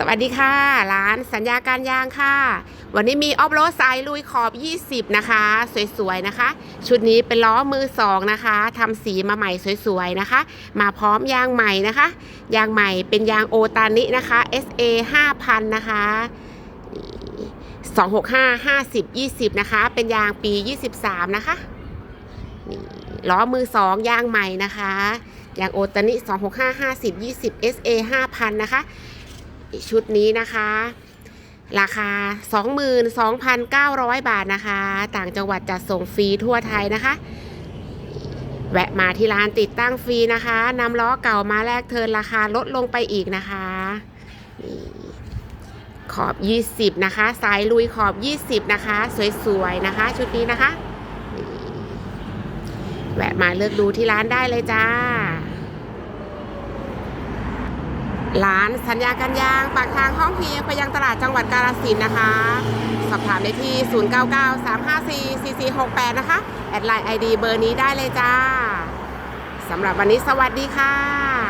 สวัสดีค่ะ ร้านสัญญาการยางค่ะ วันนี้มีออฟโรดสายลุยขอบ 20 นะคะ สวยๆนะคะ ชุดนี้เป็นล้อมือสองนะคะทำสีมาใหม่สวยๆนะคะ มาพร้อมยางใหม่นะคะ ยางใหม่เป็นยางโอตานินะคะ SA 5,000 นะคะ 265 50 20 นะคะ เป็นยางปี 23 นะคะนี่ล้อมือสองยางใหม่นะคะ ยางโอตานิ 265 50 20 SA 5,000 นะคะ ชุดนี้นะคะ ราคา 22,900 บาทนะคะ ต่างจังหวัดจัดส่งฟรีทั่วไทยนะคะ แวะมาที่ร้านติดตั้งฟรีนะคะนำล้อเก่ามาแลกเทิร์นราคาลดลงไปอีกนะคะนี่ขอบ 20 นะคะ สายลุยขอบ 20 นะคะ สวยๆ นะคะ ชุดนี้นะคะ แวะมาเลือกดูที่ร้านได้เลยจ้า ร้านสัญญากันยางปากทางห้องเพียงไปยังตลาดจังหวัดกาฬสินนะคะ สอบถามได้ที่ 0993544468 นะคะ แอดไลน์ ID เบอร์นี้ได้เลยจ้าสำหรับวันนี้สวัสดีค่ะ